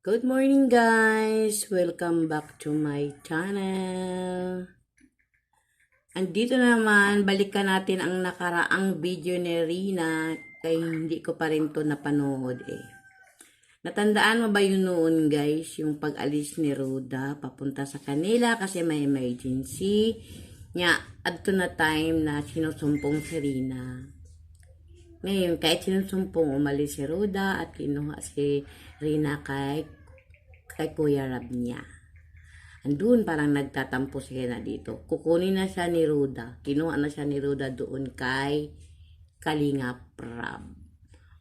Good morning guys! Welcome back to my channel. Andito naman, balikan natin ang nakaraang video ni Rina kay hindi ko pa rin to napanood eh. Natandaan mo ba yun noon guys, yung pag-alis ni Roda papunta sa kanila kasi may emergency niya at to na time na sinusumpong si Rina. Ngayon, kahit sinusumpong umalis si Roda at kinuha si Rina kay, kay Kuya Rab niya. Andun parang nagtatampo sila na dito. Kukunin na siya ni Roda. Kinuha na siya ni Roda doon kay Kalinga Prab.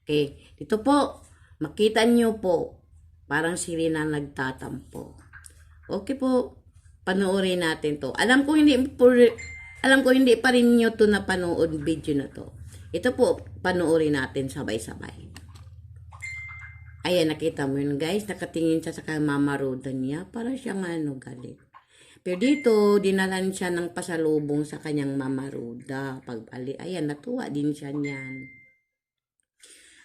Okay, dito po, makita niyo po, parang si Rina nagtatampo. Okay po, panoorin natin to. Alam ko hindi alam ko hindi pa rin niyo to napanood video na to. Ito po, panoorin natin sabay-sabay. Ayan, nakita mo yun guys. Nakatingin siya sa kay Mama Roda niya. Para siyang ano, galit. Pero dito, dinalan siya ng pasalubong sa kanyang Mama Roda. Pagbali, ayan, natuwa din siya niyan.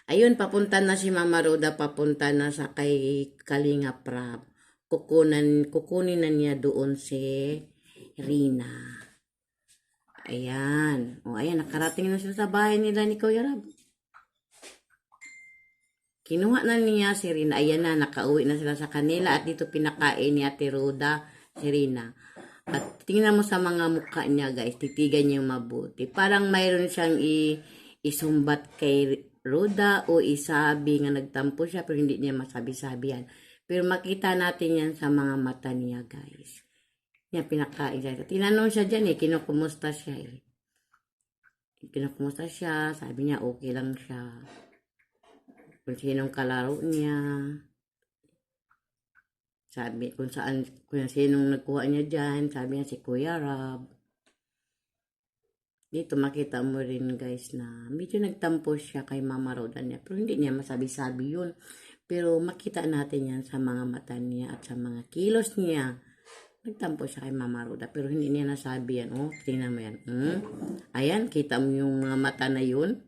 Ayun, papunta na si Mama Roda, papunta na sa kay Kalinga Prab. Kukunan, kukunin na niya doon si Rina. Ayan. O, ayan, nakarating na sila sa bahay nila ni Kuya Rab. Kinuha na niya si Rina. Ayan na, nakauwi na sila sa kanila at dito pinakain ni Ate Roda si Rina. At tingnan mo sa mga mukha niya guys, titigan niyo mabuti. Parang mayroon siyang i isumbat kay Roda o isabi nga nagtampo siya pero hindi niya masabi-sabi yan. Pero makita natin yan sa mga mata niya guys. Yan pinakain siya. Tinanong siya dyan eh, kinukumusta siya eh. Kinukumusta siya, sabi niya okay lang siya kung sinong kalaro niya. Sabi, kung saan, kung sinong nagkuha niya dyan, sabi niya si Kuya Rab. Dito makita mo rin guys na medyo nagtampo siya kay Mama Roda niya. Pero hindi niya masabi-sabi yun. Pero makita natin yan sa mga mata niya at sa mga kilos niya. Nagtampo siya kay Mama Roda. Pero hindi niya nasabi yan. Oh, tingnan mo yan. Hmm? Ayan, kita mo yung mga mata na yun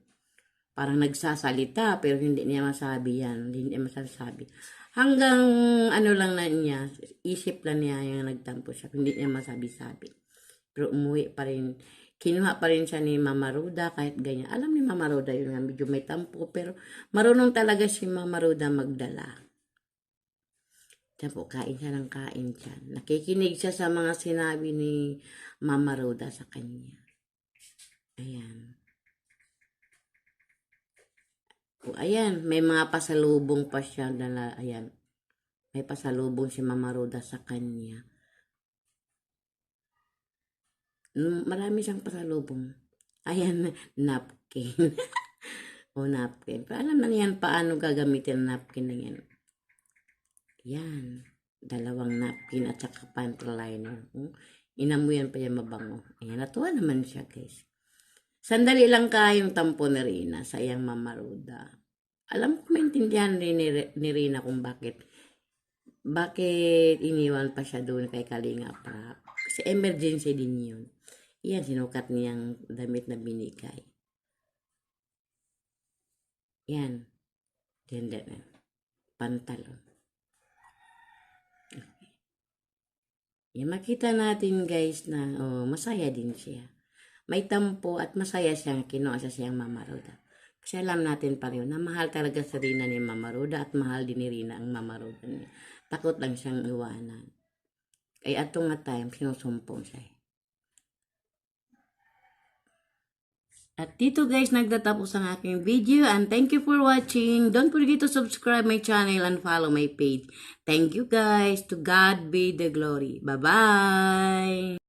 parang nagsasalita pero hindi niya masabi yan. Hindi niya masasabi. Hanggang ano lang na niya, isip lang niya yung nagtampo siya. Hindi niya masabi-sabi. Pero umuwi pa rin. Kinuha pa rin siya ni Mama Ruda kahit ganyan. Alam ni Mama Ruda yun nga, medyo may tampo. Pero marunong talaga si Mama Ruda magdala. Diyan po, kain siya ng kain siya. Nakikinig siya sa mga sinabi ni Mama Ruda sa kanya. Ayan. O, ayan, may mga pasalubong pa siya dala, ayan. May pasalubong si Mama Roda sa kanya. Marami siyang pasalubong. Ayan, napkin. o napkin. Pero alam na niyan paano gagamitin ang napkin na yan. Yan. Dalawang napkin at saka panty liner. Hmm? Inamuyan pa yan mabango. Ayan, natuwa naman siya guys. Sandali lang kayong tampo ni Rina sa iyang Mama Roda. Alam ko maintindihan rin ni, ni Rina kung bakit bakit iniwan pa siya doon kay Kalinga pa. Kasi emergency din yun. Yan, sinukat niyang damit na binigay. Yan. Ganda na. Pantalon. Yan, makita natin guys na oh, masaya din siya may tampo at masaya siyang kinuha sa siyang Mama Roda. Kasi alam natin pa rin na mahal talaga sa Rina ni Mama Roda at mahal din ni Rina ang Mama Roda niya. Takot lang siyang iwanan. Kaya atong nga time, sinusumpong siya. At dito guys, nagtatapos ang aking video and thank you for watching. Don't forget to subscribe my channel and follow my page. Thank you guys. To God be the glory. Bye-bye.